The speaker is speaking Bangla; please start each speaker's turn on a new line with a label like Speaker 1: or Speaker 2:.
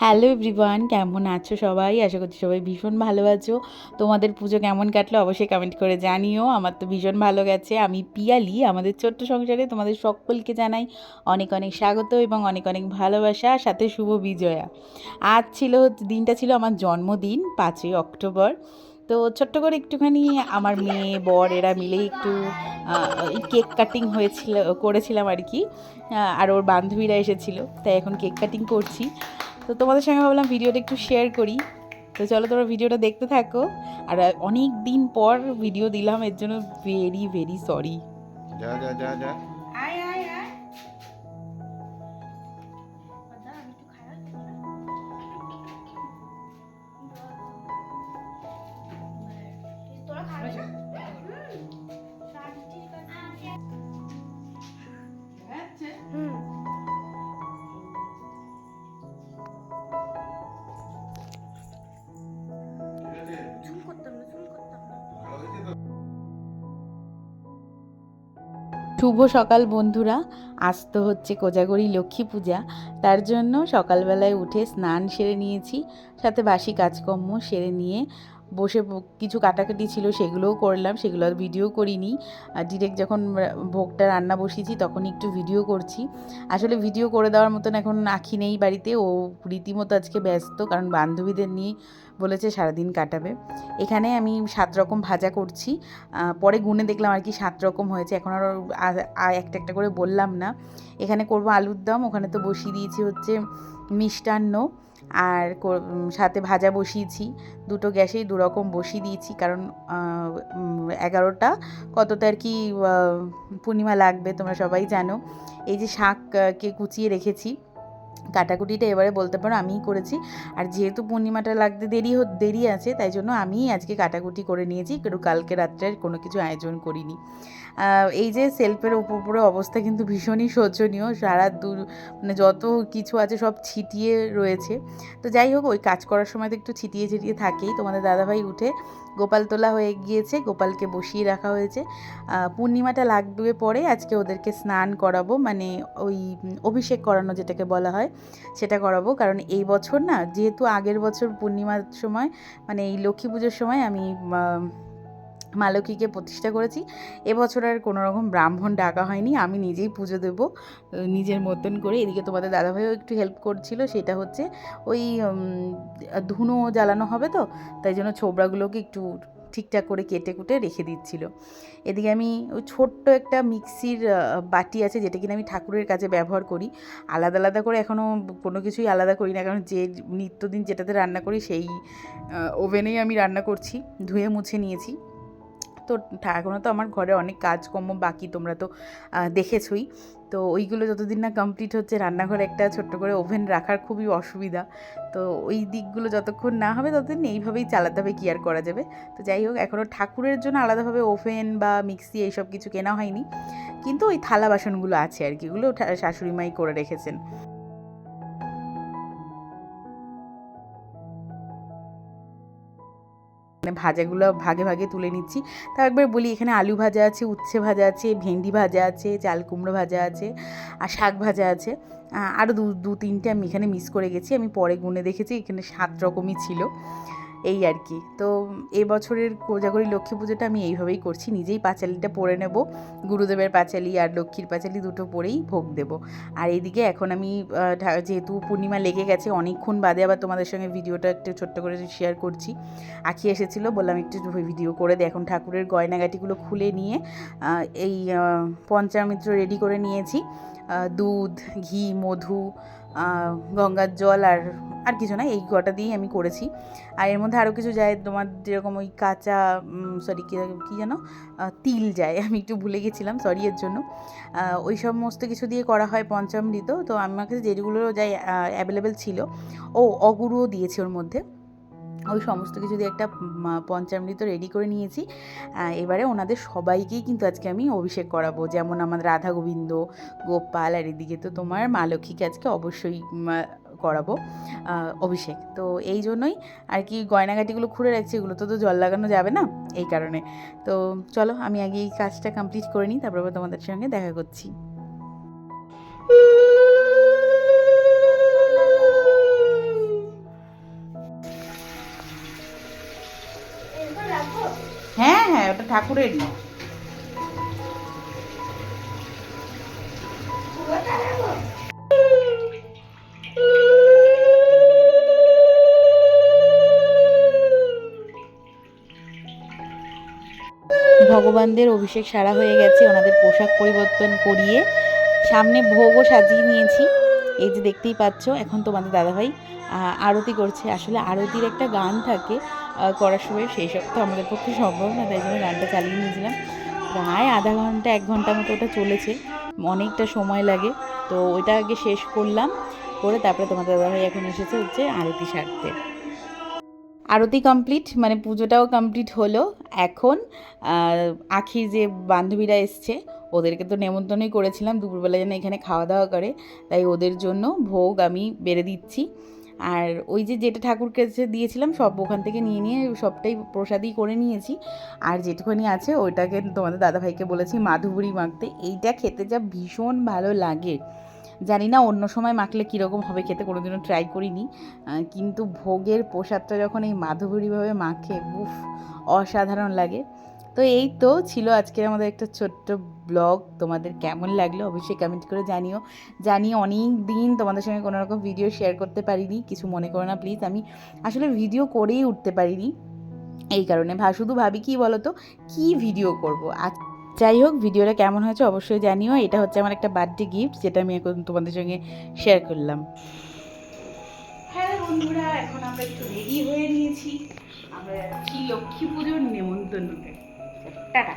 Speaker 1: হ্যালো এভরিওয়ান কেমন আছো সবাই? আশা করছি সবাই ভীষণ ভালো আছো। তোমাদের পুজো কেমন কাটলো অবশ্যই কমেন্ট করে জানিও। আমার তো ভীষণ ভালো গেছে। আমি পিয়ালি, আমাদের ছোট্ট সংসারে তোমাদের সকলকে জানাই অনেক অনেক স্বাগত এবং অনেক অনেক ভালোবাসা সাথে শুভ বিজয়া। আজ ছিল দিনটা ছিল আমার জন্মদিন, পাঁচই অক্টোবর। তো ছোট্ট করে একটুখানি আমার মেয়ে, বর, এরা মিলে একটু কেক কাটিং হয়েছিল, করেছিলাম আর কি। আর ওর বান্ধবীরা এসেছিল, তাই এখন কেক কাটিং করছি। তো তোমাদের সঙ্গে ভাবলাম ভিডিওটা একটু শেয়ার করি। তো চলো তোমরা ভিডিওটা দেখতে থাকো। আর অনেক দিন পর ভিডিও দিলাম, এর জন্য ভেরি ভেরি সরি
Speaker 2: যা যা যা যা।
Speaker 1: শুভ সকাল বন্ধুরা। আজ তো হচ্ছে কোজাগরি লক্ষ্মী পূজা। তার জন্য সকালবেলায় উঠে স্নান সেরে নিয়েছি, সাথে বাসি কাজকর্ম সেরে নিয়ে বসে কিছু কাটাকাটি ছিল, সেগুলোও করলাম, সেগুলো আর ভিডিও করিনি। আর ডিরেক্ট যখন ভোগটা রান্না বসিয়েছি, তখনই একটু ভিডিও করছি। আসলে ভিডিও করে দেওয়ার মতন এখন আখি নেই বাড়িতে, ও রীতিমতো আজকে ব্যস্ত, কারণ বান্ধবীদের নিয়ে বলেছে সারাদিন কাটাবে। এখানে আমি সাত রকম ভাজা করছি। পরে গুনে দেখলাম আর কি সাত রকম হয়েছে, এখন আর একটা একটা করে বললাম না। এখানে করব আলুর দম, ওখানে তো বসিয়ে দিয়েছি হচ্ছে মিষ্টান্ন। আর সাথে ভাজা বসিয়েছি। দুটো গ্যাসেই দু রকম বসিয়ে দিয়েছি, কারণ এগারোটা। কতটা আর কি পূর্ণিমা লাগবে তোমরা সবাই জানো। এই যে শাককে কুচিয়ে রেখেছি, কাটাকুটিটা এবারে বলতে পারো আমিই করেছি। আর যেহেতু পূর্ণিমাটা লাগতে দেরি দেরি আছে, তাই জন্য আমিই আজকে কাটাকুটি করে নিয়েছি। কিন্তু কালকে রাত্রে কোনো কিছু আয়োজন করিনি। এই যে সেলফের উপর অবস্থা কিন্তু ভীষণই শোচনীয়। সারা দু মানে যত কিছু আছে সব ছিটিয়ে রয়েছে। তো যাই হোক, ওই কাজ করার সময় তো একটু ছিটিয়ে ছিটিয়ে থাকেই। তোমাদের দাদাভাই উঠে গোপাল তোলা হয়ে গিয়েছে, গোপালকে বসিয়ে রাখা হয়েছে। পূর্ণিমাটা লাগবে পরে, আজকে ওদেরকে স্নান করাবো মানে ওই অভিষেক করানো যেটাকে বলা হয়, সেটা করাবো। কারণ এই বছর না, যেহেতু আগের বছর পূর্ণিমার সময় মানে এই লক্ষ্মী পুজোর সময় আমি আহ, মা লক্ষ্মীকে প্রতিষ্ঠা করেছি। এবছর আর কোনো রকম ব্রাহ্মণ ডাকা হয়নি। আমি নিজেই পুজো দেবো নিজের মতন করে। এদিকে তোমাদের দাদাভাইও একটু হেল্প করছিল সেটা হচ্ছে ওই ধুনো জ্বালানো হবে তো তাই জন্য ছোবড়াগুলোকে একটু ঠিকঠাক করে কেটে কুটে রেখে দিচ্ছিল। এদিকে আমি ওই ছোট্ট একটা মিক্সির বাটি আছে যেটা কিনা আমি ঠাকুরের কাছে ব্যবহার করি। আলাদা আলাদা করে এখনও কোনো কিছুই আলাদা করি না কারণ যে নিত্যদিন যেটাতে রান্না করি সেই ওভেনেই আমি রান্না করছি ধুয়ে মুছে নিয়েছি। তো এখনও তো আমার ঘরে অনেক কাজকর্ম বাকি তোমরা তো দেখেছোই। তো ওইগুলো যতদিন না কমপ্লিট হচ্ছে, রান্নাঘরে একটা ছোট্ট করে ওভেন রাখার খুবই অসুবিধা। তো ওই দিকগুলো যতক্ষণ না হবে, ততদিন এইভাবেই চালাতে হবে, কি আর করা যাবে। তো যাই হোক এখনও ঠাকুরের জন্য আলাদাভাবে ওভেন বা মিক্সি এইসব কিছু কেনা হয়নি। কিন্তু ওই থালা বাসনগুলো আছে আর কি, ওগুলো শাশুড়ি মাই করে রেখেছেন। মানে ভাজাগুলো ভাগে ভাগে তুলে নিচ্ছি। তা একবার বলি, এখানে আলু ভাজা আছে, উচ্ছে ভাজা আছে, ভেন্ডি ভাজা আছে, চাল কুমড়ো ভাজা আছে, আর শাক ভাজা আছে। আরও দু দু তিনটে আমি এখানে মিস করে গেছি। আমি পরে গুনে দেখেছি, এখানে সাত রকমই ছিল। এই আর কি। তো এবছরের কোজাগরি লক্ষ্মী পুজোটা আমি এইভাবেই করছি। নিজেই পাঁচালিটা পরে নেব। গুরুদেবের পাঁচালি আর লক্ষ্মীর পাঁচালি দুটো পরেই ভোগ দেব। আর এইদিকে এখন আমি যেহেতু পূর্ণিমা লেগে গেছে, অনেকক্ষণ বাদে আবার তোমাদের সঙ্গে ভিডিওটা একটু ছোট্ট করে শেয়ার করছি। আঁকি এসেছিল, বললাম একটু ভিডিও করে দে। এখন ঠাকুরের গয়নাগাটিগুলো খুলে নিয়ে এই পঞ্চামিত্র রেডি করে নিয়েছি। দুধ, ঘি, মধু গঙ্গার জল আর আর কিছু না, এই কটা দিয়েই আমি করেছি। আর এর মধ্যে আরও কিছু যায়, তোমার যেরকম ওই কাঁচা সরি কী যেন? তিল যায়, আমি একটু ভুলে গেছিলাম সরি এর জন্য। ওই সমস্ত কিছু দিয়ে করা হয় পঞ্চামৃত, তো আমার কাছে যেগুলো যাই অ্যাভেলেবেল ছিল, ও অগুরুও দিয়েছি ওর মধ্যে। ওই সমস্ত কিছু দিয়ে একটা পঞ্চামৃত রেডি করে নিয়েছি। এবারে ওনাদের সবাইকেই কিন্তু আজকে আমি অভিষেক করাবো। যেমন আমাদের রাধা গোবিন্দ, গোপাল, আর এদিকে তো তোমার মা লক্ষ্মীকে আজকে অবশ্যই করাবো অভিষেক। তো এই জন্যই আর কি গয়নাগাটিগুলো খুলে রাখছি, এগুলো তো তো জল লাগানো যাবে না এই কারণে। তো চলো আমি আগে এই কাজটা কমপ্লিট করে নিই, তারপর তোমাদের সঙ্গে দেখা করছি। ঠাকুরেরই ভগবানদের অভিষেক সারা হয়ে গেছে, ওনাদের পোশাক পরিবর্তন করিয়ে সামনে ভোগও সাজিয়ে নিয়েছি। এই যে দেখতেই পাচ্ছ, এখন তোমাদের দাদাভাই আরতি করছে। আসলে আরতির একটা গান থাকে করার সময় সেই সব তো আমাদের পক্ষে সম্ভব না, তাই জন্য গানটা চালিয়ে নিয়েছিলাম। প্রায় আধা ঘণ্টা, এক ঘণ্টা মতো ওটা চলেছে, অনেকটা সময় লাগে। তো ওইটা আগে শেষ করলাম, করে তারপরে তোমাদের দাদাভাই এখন এসেছে হচ্ছে আরতি সারতে। আরতি কমপ্লিট মানে পুজোটাও কমপ্লিট হলো। এখন আখির যে বান্ধবীরা এসছে, ওদেরকে তো নেমন্তন্নই করেছিলাম, দুপুরবেলা যেন এখানে খাওয়া দাওয়া করে। তাই ওদের জন্য ভোগ আমি বেড়ে দিচ্ছি। আর ওই যে যেটা ঠাকুরকে দিয়েছিলাম, সব ওখান থেকে নিয়ে নিয়ে সবটাই প্রসাদই করে নিয়েছি। আর যেটুখানি আছে, ওইটাকে তোমাদের দাদাভাইকে বলেছি, মাধুবুরি মাখতে। এইটা খেতে যা ভীষণ ভালো লাগে। জানি না অন্য সময় মাখলে কীরকম হবে, খেতে কোনোদিনও ট্রাই করিনি। কিন্তু ভোগের প্রসাদটা যখন এই মাধুবুরিভাবে মাখে, উফ, অসাধারণ লাগে। তো এই তো ছিল আজকের আমাদের একটা ছোট্ট ব্লগ। তোমাদের কেমন লাগল অবশ্যই কমেন্ট করে জানিও। জানি অনেক দিন তোমাদের সঙ্গে কোনো রকম ভিডিও শেয়ার করতে পারিনি, কিছু মনে করো না প্লিজ আমি আসলে ভিডিও করেই উঠতে পারিনি এই কারণে। ভা, শুধু ভাবি কি বলো তো কী ভিডিও করব? আজ যাই হোক ভিডিওটা কেমন হয়েছে অবশ্যই জানিও। এটা হচ্ছে আমার একটা বার্থডে গিফট যেটা আমি এখন তোমাদের সঙ্গে শেয়ার করলাম। হ্যালো বন্ধুরা, এখন আমরা একটু রেডি হয়ে নিয়েছি। আমরা যাচ্ছি লক্ষ্মী পুজোর নেমন্তন্নতে 大大